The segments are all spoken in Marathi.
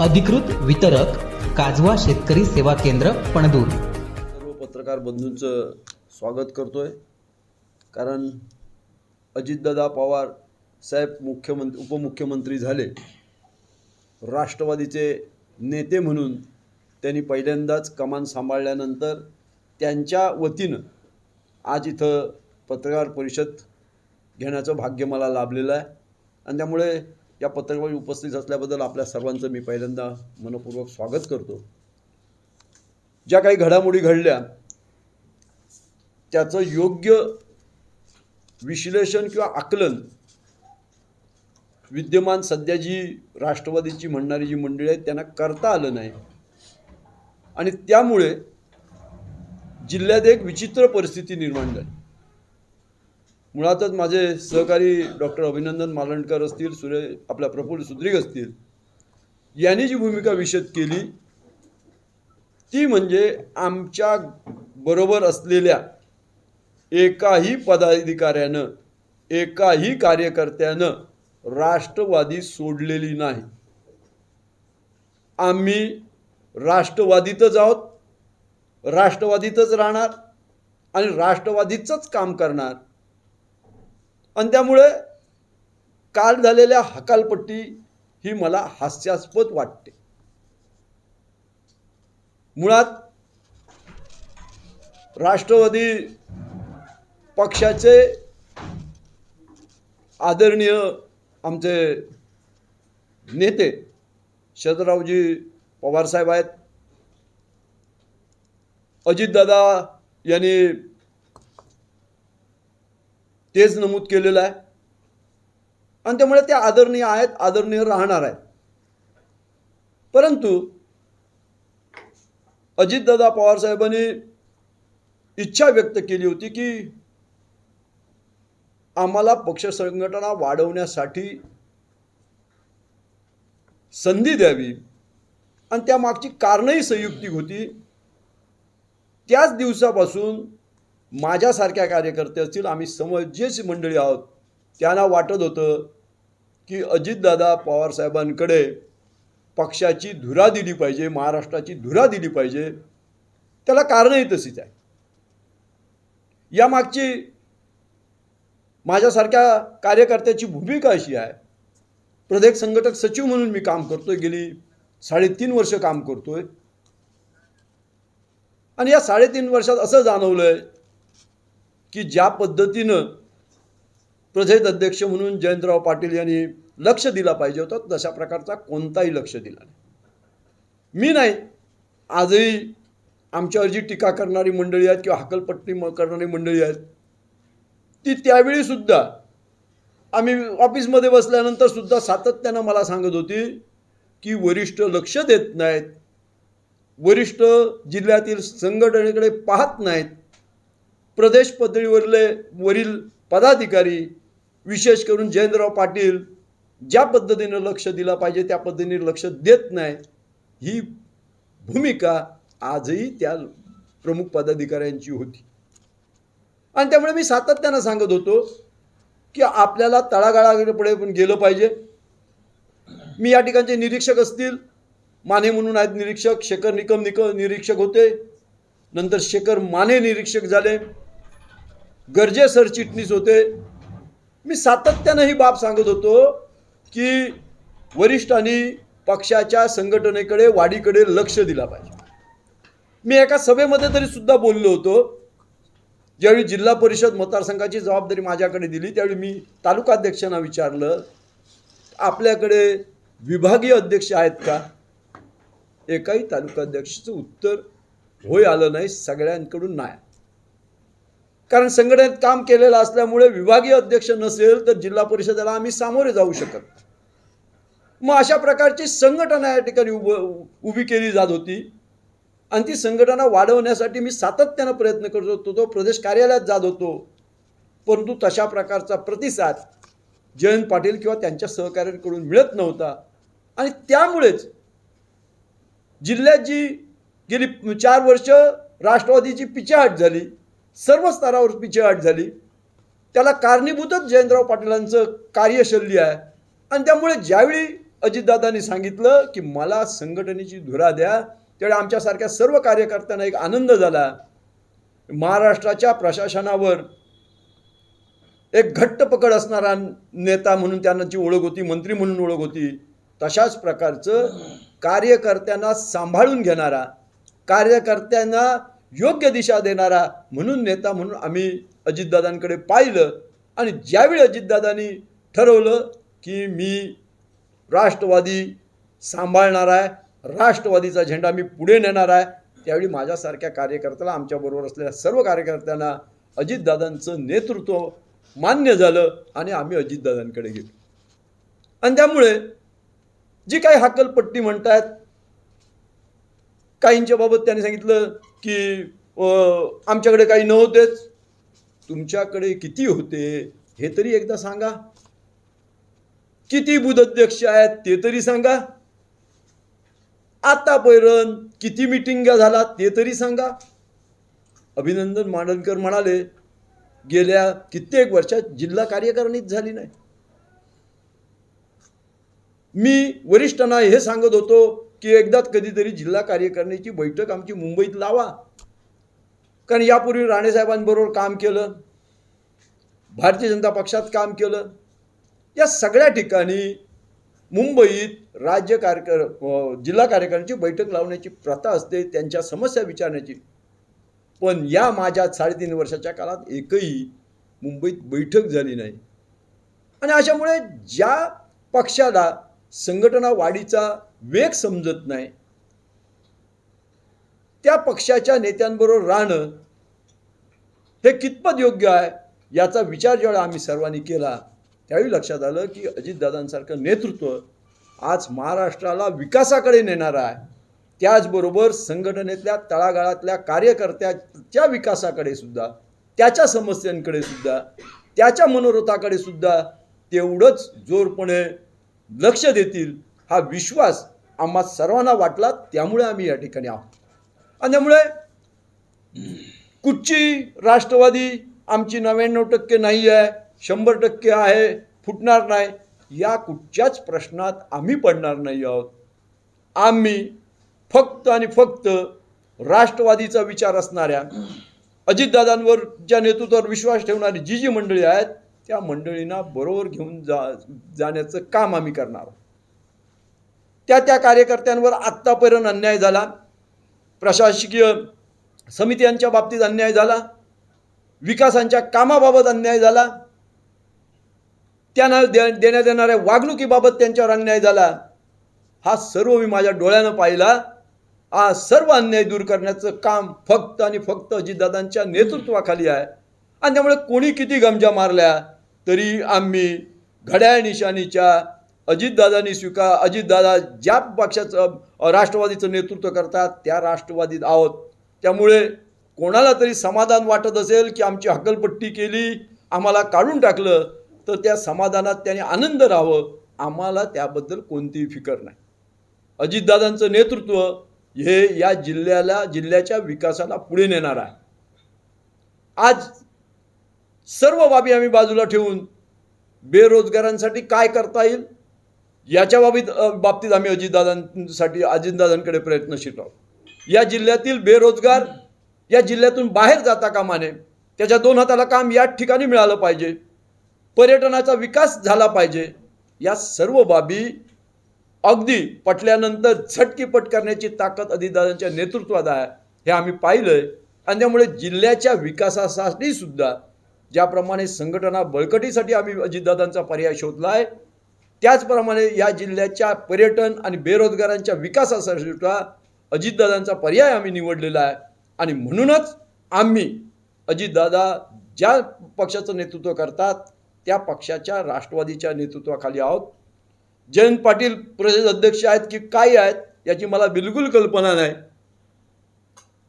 अधिकृत वितरक काजवा शेतकरी सेवा केंद्र पणदूर. सर्व पत्रकार बंधूंचं स्वागत करतोय. कारण अजितदादा पवार साहेब मुख्यमंत्री उपमुख्यमंत्री झाले. राष्ट्रवादीचे नेते म्हणून त्यांनी पहिल्यांदाच कमान सांभाळल्यानंतर त्यांच्या वतीनं आज इथं पत्रकार परिषद घेण्याचं भाग्य मला लाभलेलं आहे. आणि त्यामुळे या पत्रकार उपस्थित असल्याबद्दल आपल्या सर्वांचं मी पहिल्यांदा मनपूर्वक स्वागत करतो. ज्या काही घडामोडी घडल्या त्याचं योग्य विश्लेषण किंवा आकलन विद्यमान सध्या जी राष्ट्रवादीची म्हणणारी जी मंडळी आहेत त्यांना करता आलं नाही. आणि त्यामुळे जिल्ह्यात एक विचित्र परिस्थिती निर्माण झाली. मुळातच माझे सहकारी डॉक्टर अभिनंदन मालणकर असतील सुरे आपल्या प्रफुल्ल सुद्रिक असतील यांनी जी भूमिका विशद केली ती म्हणजे आमच्या बरोबर असलेल्या एकाही पदाधिकाऱ्यानं एकाही कार्यकर्त्यानं राष्ट्रवादी सोडलेली नाही. आम्ही राष्ट्रवादीतच आहोत राष्ट्रवादीतच राहणार आणि राष्ट्रवादीचंच काम करणार. आणि त्यामुळे काल झालेल्या हकालपट्टी ही मला हास्यास्पद वाटते. मुळात राष्ट्रवादी पक्षाचे आदरणीय आमचे नेते शरदरावजी पवारसाहेब आहेत. अजितदादा यांनी तेच नमूद केलेलं आहे. आणि त्यामुळे ते आदरणीय आहेत आदरणीय राहणार आहेत. परंतु अजितदादा पवारसाहेबांनी इच्छा व्यक्त केली होती की आम्हाला पक्ष संघटना वाढवण्यासाठी संधी द्यावी. आणि त्यामागची कारणही संयुक्तिक होती. त्याच दिवसापासून माझ्यासारख्या कार्यकर्ते असतील आम्ही समजेच मंडळी आहोत त्यांना वाटत होतं की अजितदादा पवारसाहेबांकडे पक्षाची धुरा दिली पाहिजे महाराष्ट्राची धुरा दिली पाहिजे. त्याला कारणही तशीच आहे. यामागची माझ्यासारख्या कार्यकर्त्याची भूमिका अशी आहे. प्रदेश संघटक सचिव म्हणून मी काम करतोय गेली साडेतीन वर्ष काम करतोय. आणि या साडेतीन वर्षात असं जाणवलंय की ज्या पद्धतीनं प्रदेश अध्यक्ष म्हणून जयंतराव पाटील यांनी लक्ष दिला पाहिजे होतं तशा प्रकारचा कोणताही लक्ष दिला नाही. मी नाही. आजही आमच्यावर जी टीका करणारी मंडळी आहेत किंवा हकलपट्टी म- करणारी मंडळी आहेत ती त्यावेळी सुद्धा आम्ही ऑफिसमध्ये बसल्यानंतर सुद्धा सातत्यानं मला सांगत होती की वरिष्ठ लक्ष देत नाहीत. वरिष्ठ जिल्ह्यातील संघटनेकडे पाहत नाहीत. प्रदेश पातळीवरले वरील पदाधिकारी विशेष करून जयंतराव पाटील ज्या पद्धतीनं लक्ष दिलं पाहिजे त्या पद्धतीने लक्ष देत नाही ही भूमिका आजही त्या प्रमुख पदाधिकाऱ्यांची होती. आणि त्यामुळे मी सातत्यानं सांगत होतो की आपल्याला तळागाळाकडे पण गेलं पाहिजे. मी या ठिकाणचे निरीक्षक असतील माने म्हणून आहेत निरीक्षक शेखर निकम निक निरीक्षक होते. नंतर शेखर माने निरीक्षक झाले. गरजे सरचिटणीस होते. मी सातत्यानं ही बाब सांगत होतो की वरिष्ठांनी पक्षाच्या संघटनेकडे वाढीकडे लक्ष दिला पाहिजे. मी एका सभेमध्ये तरी सुद्धा बोललो होतो. ज्यावेळी जिल्हा परिषद मतदारसंघाची जबाबदारी माझ्याकडे दिली त्यावेळी मी तालुकाध्यक्षांना विचारलं आपल्याकडे विभागीय अध्यक्ष आहेत का? एकाही तालुकाध्यक्षाचं उत्तर होय आलं नाही सगळ्यांकडून नाही कारण संघटनेत काम केलेलं असल्यामुळे विभागीय अध्यक्ष नसेल तर जिल्हा परिषदेला आम्ही सामोरे जाऊ शकत मग अशा प्रकारची संघटना या ठिकाणी उभ उभी केली जात होती. आणि ती संघटना वाढवण्यासाठी मी सातत्यानं प्रयत्न करत होतो तो प्रदेश कार्यालयात जात होतो. परंतु तशा प्रकारचा प्रतिसाद जयंत पाटील किंवा त्यांच्या सहकाऱ्यांकडून मिळत नव्हता. आणि त्यामुळेच जिल्ह्यात जी गेली चार वर्ष राष्ट्रवादीची पिछेहाट झाली. सर्व स्तरावर पिछेहाट झाली. त्याला कारणीभूतच जयंतराव पाटीलांचं कार्यशैली आहे. आणि त्यामुळे ज्यावेळी अजितदादांनी सांगितलं की मला संघटनेची धुरा द्या त्यावेळी आमच्यासारख्या सर्व कार्यकर्त्यांना एक आनंद झाला. महाराष्ट्राच्या प्रशासनावर एक घट्ट पकड असणारा नेता म्हणून त्यांची ओळख होती मंत्री म्हणून ओळख होती तशाच प्रकारचं कार्यकर्त्यांना सांभाळून घेणारा कार्यकर्त्यांना योग्य दिशा देणारा म्हणून नेता म्हणून आम्ही अजितदादांकडे पाहिलं आणि ज्यावेळी अजितदादांनी ठरवलं की मी राष्ट्रवादी सांभाळणार आहे राष्ट्रवादीचा झेंडा मी पुढे नेणार आहे त्यावेळी माझ्यासारख्या कार्यकर्त्याला आमच्याबरोबर असलेल्या सर्व कार्यकर्त्यांना अजितदादांचं नेतृत्व मान्य झालं आणि आम्ही अजितदादांकडे गेलो. आणि त्यामुळे जी काही हाकलपट्टी म्हणतायत काहींच्या बाबत त्यांनी सांगितलं की आमच्याकडे काही नव्हतेच. तुमच्याकडे किती होते हे तरी एकदा सांगा. किती बुधाध्यक्ष आहेत ते तरी सांगा. आतापर्यंत किती मिटिंगा झाला ते तरी सांगा. अभिनंदन मांडणकर म्हणाले गेल्या कित्येक वर्षात जिल्हा कार्यकारणीच झाली नाही. मी वरिष्ठांना हे सांगत होतो की एकदाच कधीतरी जिल्हा कार्यकारिणीची बैठक आमची मुंबईत लावा. कारण यापूर्वी राणेसाहेबांबरोबर काम केलं भारतीय जनता पक्षात काम केलं. या सगळ्या ठिकाणी मुंबईत राज्य कार्यकर जिल्हा कार्यकारिणीची बैठक लावण्याची प्रथा असते त्यांच्या समस्या विचारण्याची. पण या माझ्या साडेतीन वर्षाच्या काळात एकही मुंबईत बैठक झाली नाही. आणि अशामुळे ज्या पक्षाला संघटना वाढीचा वेग समजत नाही. त्या पक्षाच्या नेत्यांबरोबर राहणं हे कितपत योग्य आहे याचा विचार जेव्हा आम्ही सर्वांनी केला त्यावेळी लक्षात आलं की अजितदादांसारखं नेतृत्व आज महाराष्ट्राला विकासाकडे नेणारं आहे. त्याचबरोबर संघटनेतल्या तळागाळातल्या कार्यकर्त्याच्या विकासाकडे सुद्धा त्याच्या समस्यांकडे सुद्धा त्याच्या मनोरथाकडे सुद्धा तेवढंच जोरपणे लक्ष देतील. हा विश्वास आम्हा सर्वांना वाटला त्यामुळे आम्ही या ठिकाणी आहोत. आणि त्यामुळे कुठची राष्ट्रवादी आमची नव्याण्णव टक्के नाही आहे शंभर टक्के आहे फुटणार नाही या कुठच्याच प्रश्नात आम्ही पडणार नाही आहोत. आम्ही फक्त आणि फक्त राष्ट्रवादीचा विचार असणाऱ्या अजितदादांवर ज्या नेतृत्वावर विश्वास ठेवणारी जी जी मंडळी आहेत त्या मंडळींना बरोबर घेऊन जा जाण्याचं काम आम्ही करणार आहोत. त्या त्या कार्यकर्त्यांवर आत्तापर्यंत अन्याय झाला. प्रशासकीय समित्यांच्या बाबतीत अन्याय झाला. विकासांच्या कामाबाबत अन्याय झाला. त्यांना दे देण्यात येणाऱ्या वागणुकीबाबत त्यांच्यावर अन्याय झाला. हा सर्व मी माझ्या डोळ्यानं पाहिला. हा सर्व अन्याय दूर करण्याचं काम फक्त आणि फक्त अजितदादांच्या नेतृत्वाखाली आहे. आणि त्यामुळे कोणी किती गमजा मारल्या तरी आम्ही घड्याळ निशाणीच्या अजितदादांनी स्वीकार अजितदादा ज्या पक्षाचं राष्ट्रवादीचं नेतृत्व करतात त्या राष्ट्रवादीत आहोत. त्यामुळे कोणाला तरी समाधान वाटत असेल की आमची हकलपट्टी केली आम्हाला काढून टाकलं तर त्या समाधानात त्याने आनंद राहावं. आम्हाला त्याबद्दल कोणतीही फिकर नाही. अजितदादांचं नेतृत्व हे या जिल्ह्याला जिल्ह्याच्या विकासाला पुढे नेणार आहे. आज सर्व बाबी आम्ही बाजूला ठेवून बेरोजगारांसाठी काय करता येईल? याच्या बाबीत बाबतीत आम्ही अजितदादांसाठी अजितदादांकडे प्रयत्नशील आहोत या जिल्ह्यातील बेरोजगार या जिल्ह्यातून बाहेर जाता कामाने त्याच्या दोन हाताला काम याच ठिकाणी मिळालं पाहिजे. पर्यटनाचा विकास झाला पाहिजे. या सर्व बाबी अगदी पटल्यानंतर झटकीपट करण्याची ताकद अजितदादांच्या नेतृत्वात आहे हे आम्ही पाहिलंय. आणि त्यामुळे जिल्ह्याच्या विकासासाठी सुद्धा ज्याप्रमाणे संघटना बळकटीसाठी आम्ही अजितदादांचा पर्याय शोधला आहे त्याचप्रमाणे या जिल्ह्याच्या पर्यटन आणि बेरोजगारांच्या विकासासाठी सुद्धा अजितदादांचा पर्याय आम्ही निवडलेला आहे. आणि म्हणूनच आम्ही अजितदादा ज्या पक्षाचं नेतृत्व करतात त्या पक्षाच्या राष्ट्रवादीच्या नेतृत्वाखाली आहोत. जयंत पाटील प्रदेश अध्यक्ष आहेत की काय आहेत याची मला बिलकुल कल्पना नाही.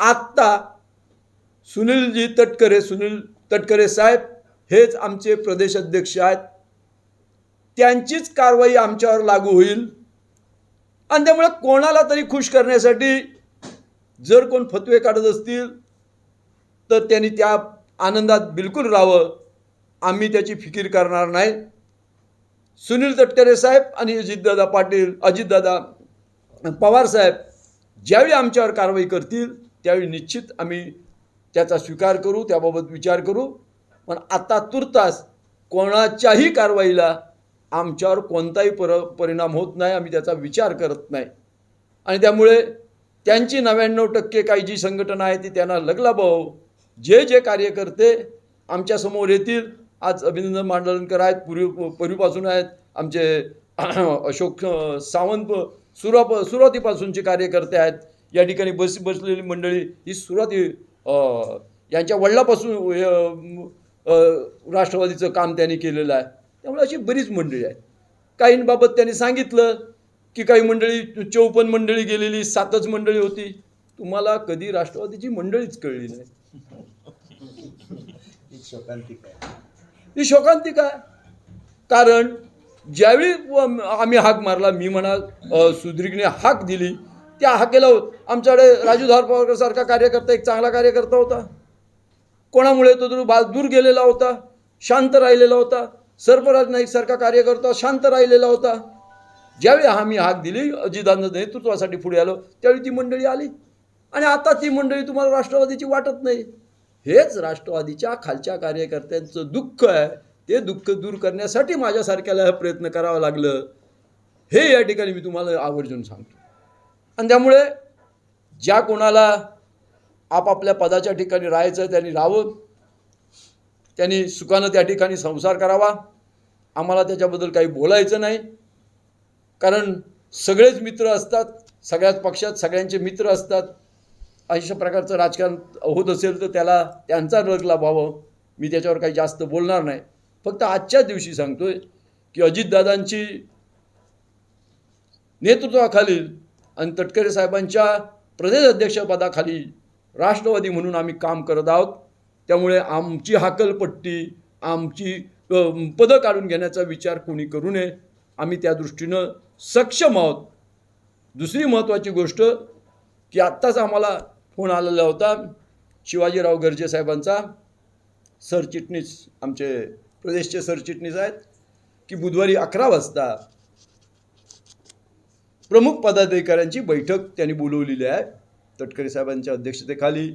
आत्ता सुनीलजी तटकरे सुनील तटकरे साहेब हेच आमचे प्रदेश अध्यक्ष आहेत. त्यांचीच कारवाई आमच्यावर लागू होईल. आणि त्यामुळे कोणाला तरी खुश करण्यासाठी जर कोण फतवे काढत असतील तर त्यांनी त्या आनंदात बिलकुल राहावं. आम्ही त्याची फिकीर करणार नाही. सुनील तटकरे साहेब आणि अजितदादा पाटील अजितदादा पवार साहेब ज्यावेळी आमच्यावर कारवाई करतील त्यावेळी निश्चित आम्ही त्याचा स्वीकार करू त्याबाबत विचार करू. पण आता तुर्तास कोणाच्याही कारवाईला आमच्यावर कोणताही पर परिणाम होत नाही आम्ही त्याचा विचार करत नाही. आणि त्यामुळे त्यांची नव्याण्णव टक्के काही जी संघटना आहे ती त्यांना लगला भाऊ. जे जे कार्यकर्ते आमच्यासमोर येतील आज अभिनंदन मांडलकर आहेत पूर्वी पूर्वीपासून आहेत आमचे अशोक सावंत सुरुवात सुरुवातीपासूनचे कार्यकर्ते आहेत. या ठिकाणी बस बसलेली मंडळी ही सुरुवाती यांच्या वडिलापासून राष्ट्रवादीचं काम त्यांनी केलेलं आहे. त्यामुळे अशी बरीच मंडळी आहेत. काहींबाबत त्यांनी सांगितलं की काही मंडळी चौपन्न मंडळी गेलेली सातच मंडळी होती. तुम्हाला कधी राष्ट्रवादीची मंडळीच कळली नाही. ही शोकांतिक आहे. कारण ज्यावेळी आम्ही हाक मारला मी म्हणा अ, सुद्रिकने हाक दिली त्या हाकेला आमच्याकडे राजू धारपावकर सारखा कार्यकर्ता एक चांगला कार्यकर्ता होता. कोणामुळे तो दूर बा दूर गेलेला होता शांत राहिलेला होता. सर्पराज नाईक सारखा कार्यकर्ता शांत राहिलेला होता. ज्यावेळी आम्ही हाक दिली अजितांना नेतृत्वासाठी पुढे आलो त्यावेळी ती मंडळी आली. आणि आता ती मंडळी तुम्हाला राष्ट्रवादीची वाटत नाही. हेच राष्ट्रवादीच्या खालच्या कार्यकर्त्यांचं दुःख आहे. ते दुःख दूर करण्यासाठी माझ्यासारख्याला प्रयत्न करावं लागलं. हे या ठिकाणी मी तुम्हाला आवर्जून सांगतो. आणि त्यामुळे ज्या कोणाला आपापल्या पदाच्या ठिकाणी राहायचं त्यांनी राहावं. त्यांनी सुखानं त्या ठिकाणी संसार करावा. आम्हाला त्याच्याबद्दल काही बोलायचं नाही. कारण सगळेच मित्र असतात सगळ्याच पक्षात सगळ्यांचे मित्र असतात. अशा प्रकारचं राजकारण होत असेल तर त्याला त्यांचा रग व्हावं मी त्याच्यावर काही जास्त बोलणार नाही. फक्त आजच्या दिवशी सांगतोय की अजितदादांची नेतृत्वाखालील आणि तटकरे साहेबांच्या प्रदेश अध्यक्षपदाखाली राष्ट्रवादी म्हणून आम्ही काम करत आहोत. त्यामुळे आमची हाकलपट्टी आमची पदं काढून घेण्याचा विचार कोणी करू नये. आम्ही त्या दृष्टीनं सक्षम आहोत. दुसरी महत्त्वाची गोष्ट की आत्ताच आम्हाला फोन आलेला होता शिवाजीराव गर्जे साहेबांचा. सरचिटणीस आमचे प्रदेशचे सरचिटणीस आहेत की बुधवारी अकरा वाजता प्रमुख पदाधिकाऱ्यांची बैठक त्यांनी बोलवलेली आहे. तटकरे साहेबांच्या अध्यक्षतेखाली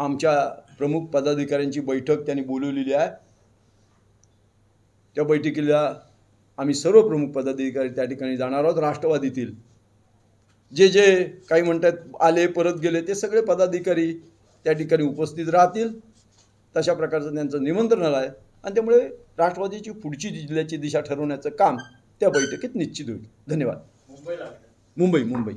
आमच्या प्रमुख पदाधिकाऱ्यांची बैठक त्यांनी बोलवलेली आहे. त्या बैठकीला आम्ही सर्व प्रमुख पदाधिकारी त्या ठिकाणी जाणार आहोत राष्ट्रवादीतील जे जे काही म्हणतात आले परत गेले ते सगळे पदाधिकारी त्या ठिकाणी उपस्थित राहतील. तशा प्रकारचं त्यांचं निमंत्रण आहे आणि त्यामुळे राष्ट्रवादीची पुढची जिल्ह्याची दिशा ठरवण्याचं काम त्या बैठकीत निश्चित होईल. धन्यवाद. मुंबई मुंबई.